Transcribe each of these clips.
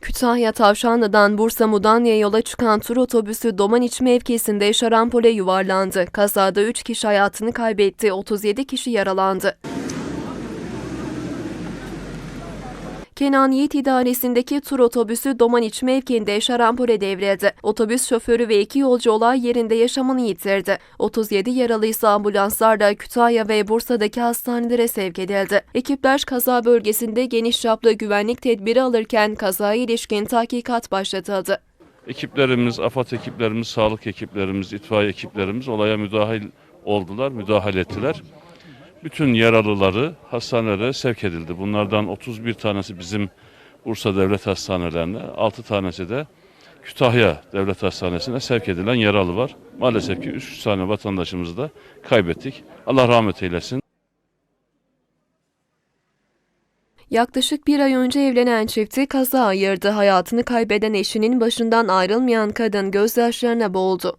Kütahya Tavşanlı'dan Bursa Mudanya'ya yola çıkan tur otobüsü Domaniç mevkisinde şarampole yuvarlandı. Kazada 3 kişi hayatını kaybetti, 37 kişi yaralandı. Kenan Yiğit idaresindeki tur otobüsü Domaniç mevkiinde şarampole devrildi. Otobüs şoförü ve iki yolcu olay yerinde yaşamını yitirdi. 37 yaralı ise ambulanslarla Kütahya ve Bursa'daki hastanelere sevk edildi. Ekipler kaza bölgesinde geniş çaplı güvenlik tedbiri alırken kazaya ilişkin tahkikat başlatıldı. Ekiplerimiz, AFAD ekiplerimiz, sağlık ekiplerimiz, itfaiye ekiplerimiz olaya müdahil oldular, müdahale ettiler. Bütün yaralıları hastanelere sevk edildi. Bunlardan 31 tanesi bizim Bursa Devlet Hastanelerine, 6 tanesi de Kütahya Devlet Hastanesi'ne sevk edilen yaralı var. Maalesef ki 3 tane vatandaşımızı da kaybettik. Allah rahmet eylesin. Yaklaşık bir ay önce evlenen çifti kaza ayırdı. Hayatını kaybeden eşinin başından ayrılmayan kadın gözyaşlarına boğuldu.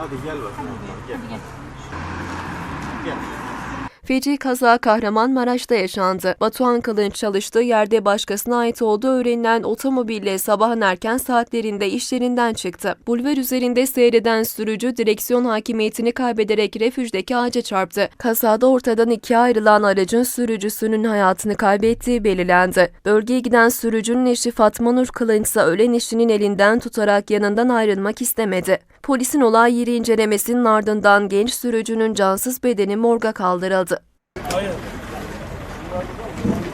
Yani hiçbir şey yok ona. Hadi gel bakalım. Gel. Gel. Feci kaza Kahramanmaraş'ta yaşandı. Batuhan Kılınç çalıştığı yerde başkasına ait olduğu öğrenilen otomobille sabahın erken saatlerinde işlerinden çıktı. Bulvar üzerinde seyreden sürücü direksiyon hakimiyetini kaybederek refüjdeki ağaca çarptı. Kazada ortadan ikiye ayrılan aracın sürücüsünün hayatını kaybettiği belirlendi. Bölgeye giden sürücünün eşi Fatma Nur Kılınç ise ölen eşinin elinden tutarak yanından ayrılmak istemedi. Polisin olay yeri incelemesinin ardından genç sürücünün cansız bedeni morga kaldırıldı. Thank you.